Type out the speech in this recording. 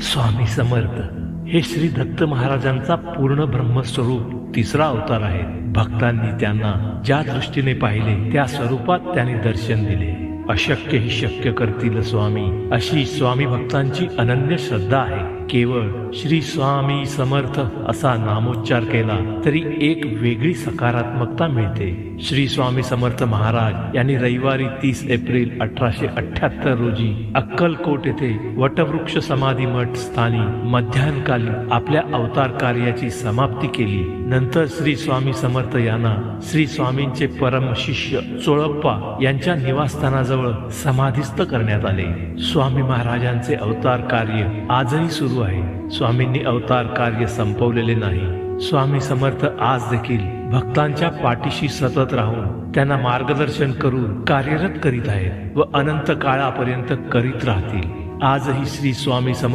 स्वामी समर्थ हे श्री दत्त महाराजांचा पूर्ण ब्रह्मस्वरूप तिसरा अवतार आहे. भक्तांनी त्यांना ज्या दृष्टीने पाहिले त्या स्वरूपात त्यांनी दर्शन दिले. अशक्य ही शक्य करतील स्वामी. अशी स्वामी भक्तांची अनन्य श्रद्धा आहे. केवळ श्री स्वामी समर्थ असा नामोच्चार केला तरी एक वेगळी सकारात्मकता मिळते. श्री स्वामी समर्थ महाराज यांनी रविवारी तीस एप्रिल अठराशे अठ्याहत्तर रोजी अक्कलकोट येथे वटवृक्ष समाधी मठ स्थानी मध्यान्हकाली आपल्या अवतार कार्याची समाप्ती केली. नंतर श्री स्वामी समर्थ यांना श्री स्वामींचे परम शिष्य चोळप्पा यांच्या निवासस्थानाजवळ समाधिस्थ करण्यात आले. स्वामी महाराजांचे अवतार कार्य आजही सुरू सुरू आहे. स्वामींनी अवतार कार्य संपवलेले नाही. स्वामी समर्थ आज देखील भक्तांच्या पाठीशी सतत राहून त्यांना मार्गदर्शन करून कार्यरत करीत आहेत व अनंत काळापर्यंत करीत राहतील. आजही श्री स्वामी समर्थ